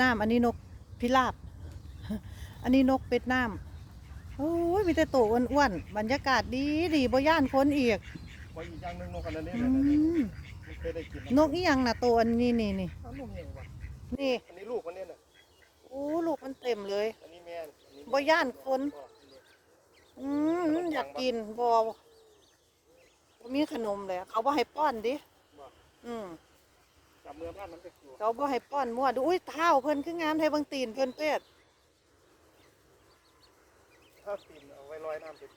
น้ำอันนี้นกพิราบ อันนี้นกเป็ดน้ำโอ้ยมีแต่ตัวอ้วนๆบรรยากาศดีดีบ่ย่านคนอีกไว้อีกอย่างหนึงนกอันนั้นนี่อืนะนี่มไม่เคยได้กินนกอีหยังน่ะตัวอันนี้นี่นี่อ้าวลูกเองวะนี่อันนี้ลูกมันเนี่ยน่ะโอ้ลูกมันเต็มเลย อันนี้แม่นอันนี้บ่ย่านคนพ่ออืมอยากกินบ่บ่มีขนมเลยเขาบ่ให้ป้อนดิว่าอืม จับมือบ้านมันไปสู่เขาบ่ให้ป้อนมั่วดูอุ้ยเท้าเพิ่นคืองามไทยบางตีนเพิ่นเป็ดถ้าตีนเอาไว้ลอยน้ำเป็น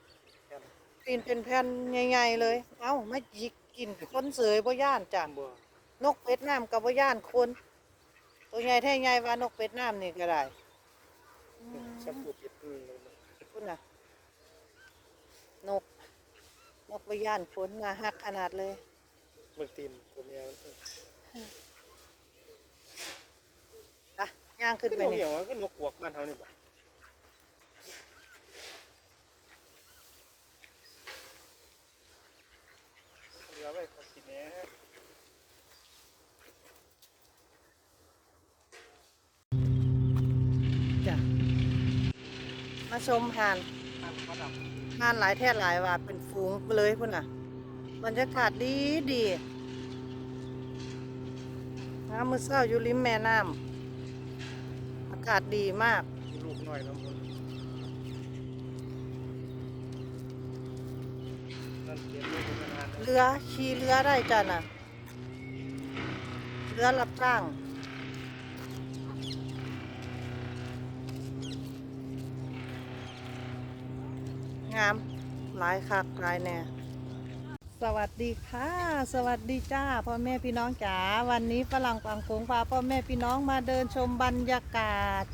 แค่นตีนเป็นแผ่นใหญ่ๆเลย เอ้ามาหยิกกินคนเสยบ่ย่านจ้ะบัวนกเป็ดน้ำกับบ่ย่านคน ตัวใหญ่แท้ใหญ่ว่านกเป็ดน้ำนี่ก็ได้อืมชักปูปิดอืมเลยนะคุณน่ะ นก นกบ่ย่านคนน่าฮักขนาดเลยมันตีนตัวเมียมันอะ ย่างขึ้นขึ้นไปไปนี่เนี่ยว่าก็นกกวกบ้านเฮานี่บ่เหลือไว้เขากินแหน่จ้ะมาชมห่านน้ำเขาดำห่านหลายแท้หลายว่าเป็นฝูงเลยพุ่นน่ะบรรยากาศดีดีน้ำมือเศร้าอยู่ริมแม่น้ำอากาศดีมากมีลูกน้อยแล้วมันนั่นเขียนลูกเป็นอาหารนะเรือขี่เรือได้จ้ะน่ะ เรือรับจ้าง งาม หลายคักหลายแน่ สวัสดีค่ะ สวัสดีจ้าพ่อแม่พี่น้องจ๋าวันนี้ฝรั่งปังผงพาพ่อแม่พี่น้องมาเดินชมบรรยากาศ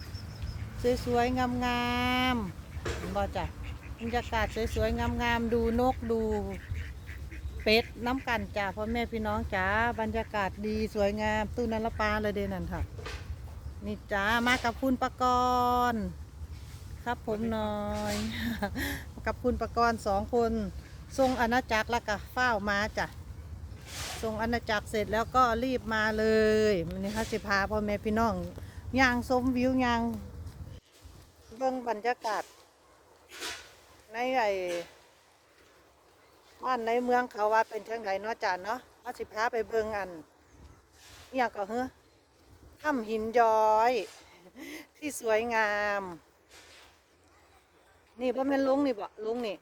สวยๆงามๆบ่จ้ะบรรยากาศสวยๆงามๆดูนกดูเป็ดน้ำกันจ้าพ่อแม่พี่น้องจ๋าบรรยากาศดีสวยงามตู้นันละปลาเลยเดนั่นค่ะนี่จ้ามากับคุณประกรณ์ครับผมหน่อย กับคุณประกรณ์สองคน ทรงอาณาจักรแล้วก็เฝ้ามาจ้ะทรงอาณาจักรเสร็จแล้วก็รีบมาเลยวันนี้เขาสิพาพ่อแม่พี่น้องย่างชมวิวย่างเบิ่งบรรยากาศ ในไอ้บ้านในเมืองเขาว่าเป็นเชียงไรเนาะจานเนาะเอาสิพาไปเบิงอันอหย่างก็เฮ้อถ้ำหินย้อย ที่สวยงาม นี่พ่อแม่ลุงนี่บ่ลุงนี่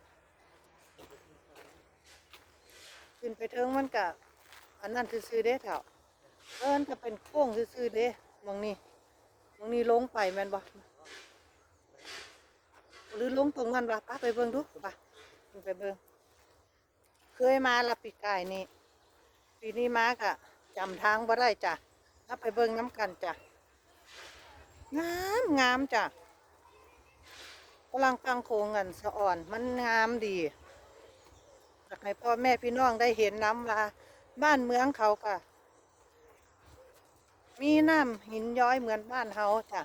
ขึ้นไปเทิงมันกะอันนั้นซื่อๆเด้แถวเอิ้นก็เป็นโค้งซื่อๆเด้มองนี่มองนี่ลงไปแมนบ่หรือลงตรงนั้นบ่ป้าไปเบิ่งดูป่ะไปเบิ่งเคยมาละปีกายนี่ปีนี้มากะจำทางบ่ได้จ้ะนับไปเบิ่งน้ำกันจ้ะงามงามจ้ะกำลังฟังโคงเงินสะอ่อนมันงามดี อยากให้พ่อแม่พี่น้องได้เห็นน้ำลาบ้านเมืองเขาค่ะ มีน้ำหินย้อยเหมือนบ้านเฮาจ้ะ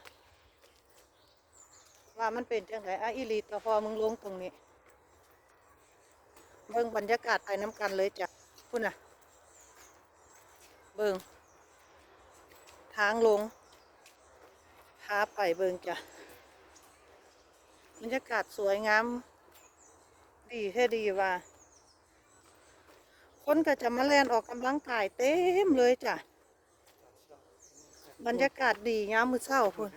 ว่ามันเป็นจังไงอะอีหลีตะพอมึงลงตรงนี้เบิ่งบรรยากาศไปน้ำกันเลยจ้ะพุ่นน่ะ เบิ่งทางลงพาไปเบิ่งจ้ะบรรยากาศสวยงาม ดีแค่ดีว่า คนก็จะมาแล่นออกกำลังกายเต็มเลยจ้ะ บรรยากาศดียามมื้อเช้าพุ่น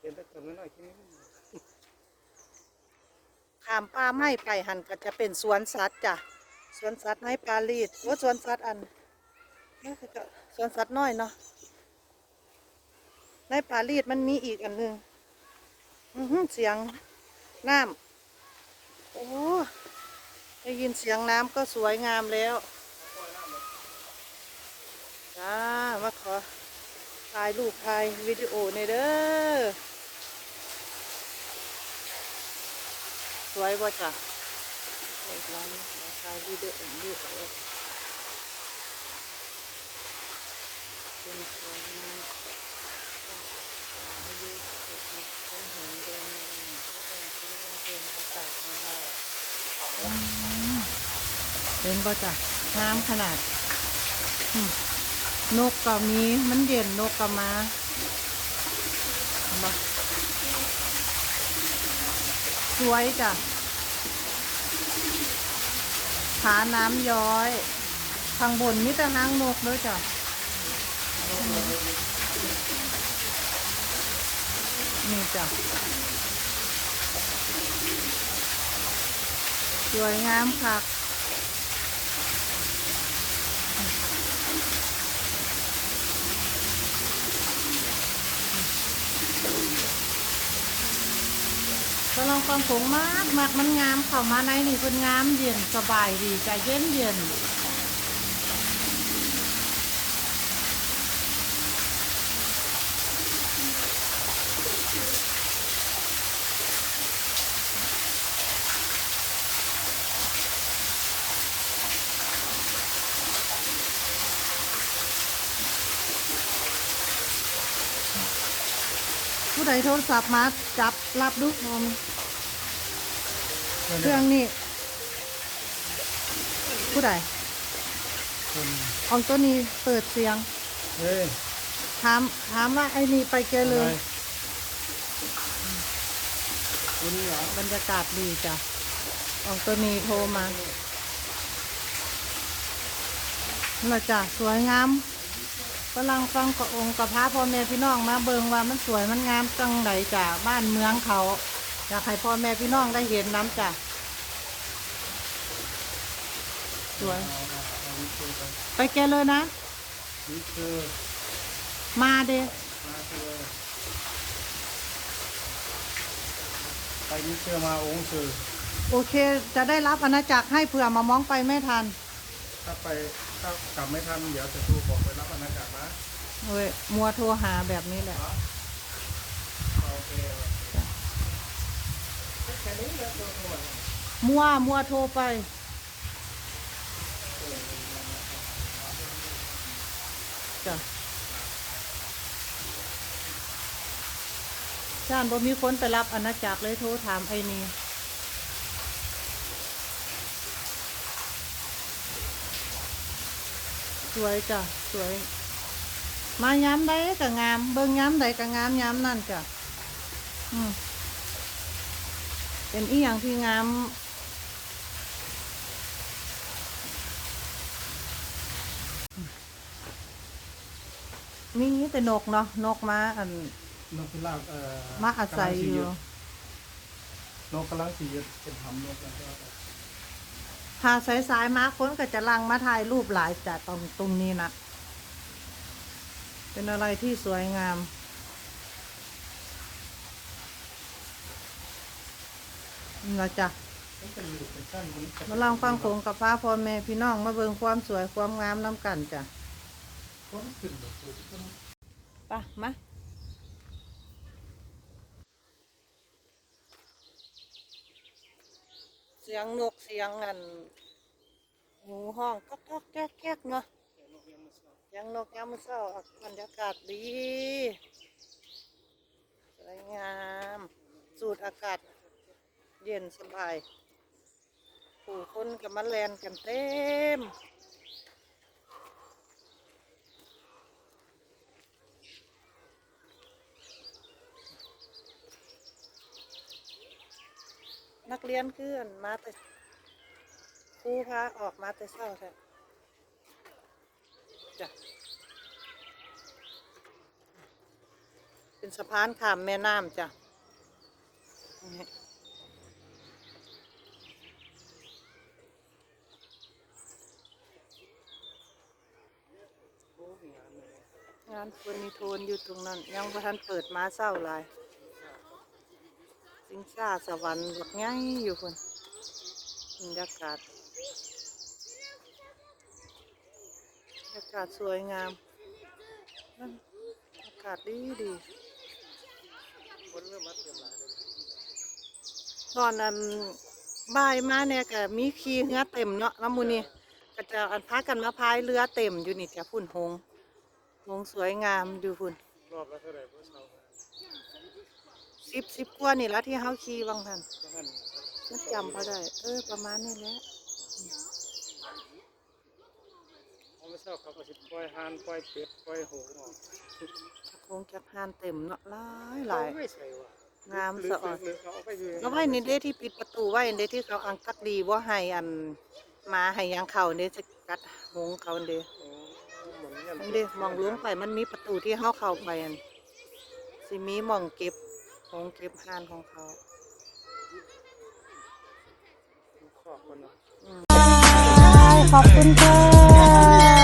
เห็นแต่ตัวน้อยๆแค่นี้ขามป่าไม้ไปหันก็จะเป็นสวนสัตว์จ้ะ สวนสัตว์ในปารีสว่าสวนสัตว์อันนี่คือก็สวนสัตว์น้อยเนาะ ในปารีสมันมีอีกอันหนึ่งอื้อหือเสียงน้ำโอ้ ได้ยินเสียงน้ำก็สวยงามแล้วจ้ามาขอถ่ายรูปถ่ายวิดีโอในเด้อ สวยบ่จ้ะเอกร้านนี้ราคาวิดีโอวิดีโอเป็นสวยงามอายุเจ็ดสิบคนเห็นเดินมาก็เป็นที่เดินอากาศมาได้ เห็นบ่จ้ะงามขนาด นกก็มีมันเย็นนกก็มาบ่สวยจ้ะผาน้ำย้อยข้างบนมีแต่หางนกเลยจ้ะนี่จ้ะสวยงามค่ะ ก็ลองฟังผงมากมากมันงามเข้ามาในนี่เป็นงามเย็นสบายดีใจเย็นเย็น ผู้ใดโทรศัพท์มาจับรับดูนมเครื่องนี้ผู้ใดคนเอาตัวนี้เปิดเสียงเฮ้ยถามถามว่าไอ้นี่ไปเกเลยคนนี้เหรอบรรยากาศดีจ้ะเอาตัวนี้โทรมานั่นแหละจ้ะสวยงาม กำลังฟังกับองค์กับพระพ่อแม่พี่น้องมาเบิงว่ามันสวยมันงามจังใดจ้ะบ้านเมืองเขาอยากให้พ่อแม่พี่น้องได้เห็นน้ำจ้ะสวยเอาเอาเอาวิเชอร์ไปไปเกเลยนะวิเชอร์มาเดมาเชอร์ไปวิเชอร์มาองค์เชอร์โอเค จะได้รับอาณาจักรให้เผื่อมามองไปไม่ทัน ถ้าไป ถ้ากลับไม่ทันเดี๋ยวจะโทรบอกไปรับอนาจักรนะเว้ยมัวโทรหาแบบนี้แหละ โอเคจ้ะแค่นี้แหละตัวตัวมัวมัวโทรไป จ้ะชานบ่มีคนไปรับอาณาจักรเลยโทรถามไอ้นี่ สวยจ้ะสวย มาย้ำใดก็งาม เบิ่งย้ำใดก็งามย้ำนั่นจ้ะอืมเป็นอีหยังที่งามมีแต่นกเนาะนกมาอันนกพิราบเอ่อมาอาศัยอยู่นกกำลังสียึดเป็นหำนกแล้วก็ พาสายๆมาคนก็จะลังมาถ่ายรูปหลายจากตรงตรงนี้นะเป็นอะไรที่สวยงาม นี่ละจ้ะมันเป็นหลุดเป็นสั้นมันจะมาลองฟังโขงกับพระพ่อแม่พี่น้องมาเบิ่งความสวยความงามน้ำกันจ้ะมันขึ้นแบบสุดมันปะมา สียงนกเสียงอันหูห้องก๊อกก๊อกแก๊กแก๊กเนาะเสียงนกยามมื้อเช้าบรรยากาศดีสวยงาม สูดอากาศ เย็นสบาย ผู้คนกับมาแลนกันเต็ม นักเรียนคืออันมาแต่ครูพาออกมาแต่เช้าแท้จ้ะเป็นสะพานข้ามแม่น้ำจ้ะงานเฟอร์นิโทนอยู่ตรงนั้น ยังพระทันเปิดมาเศร้าหลาย สิงซ่าสวรรค์แบบง่ายอยู่คนบรรยากาศบรรยากาศสวยงามนั่นอากาศดีดีตอนนั้นบ่ายมาเนี่ยก็มีขี่เรือเต็มเนาะน้ำมูนี่ก็จะอันพากันมาพายเรือเต็มอยู่นี่จ้ะพุ่นหงหงส์สวยงามอยู่พุ่นรอบละเท่าไหร่เพื่อเช้า สิบสิบกว่านี่ละที่เฮาขี่บางทันก็ท่านมันจำพอได้ เออ ประมาณนี้แหละเอาไม่เช้าเขาก็สิปล่อยหานปล่อยเป็ดปล่อยหงส์ออกคคงจักห่านเต็มเนาะหลายหลาย ไม่ใช่ว่ะงามหรือสะอ่อนหรือเขาเอาไปอยู่แล้วไว้ในเด้ที่ปิดประตูไว้ในเด้ที่เขาอังกักดีว่าให้อันมาให้ยังเขาเด้จะกัดหงเขาเด้อ๋อเหมือนกันอันเด้มองล้วงไปมันมีประตูที่เขาเข้าไปอันสิมีหมองเก็บ ของเก็บห่านของเขาขอบคุณเนาะขอบคุณค่ะ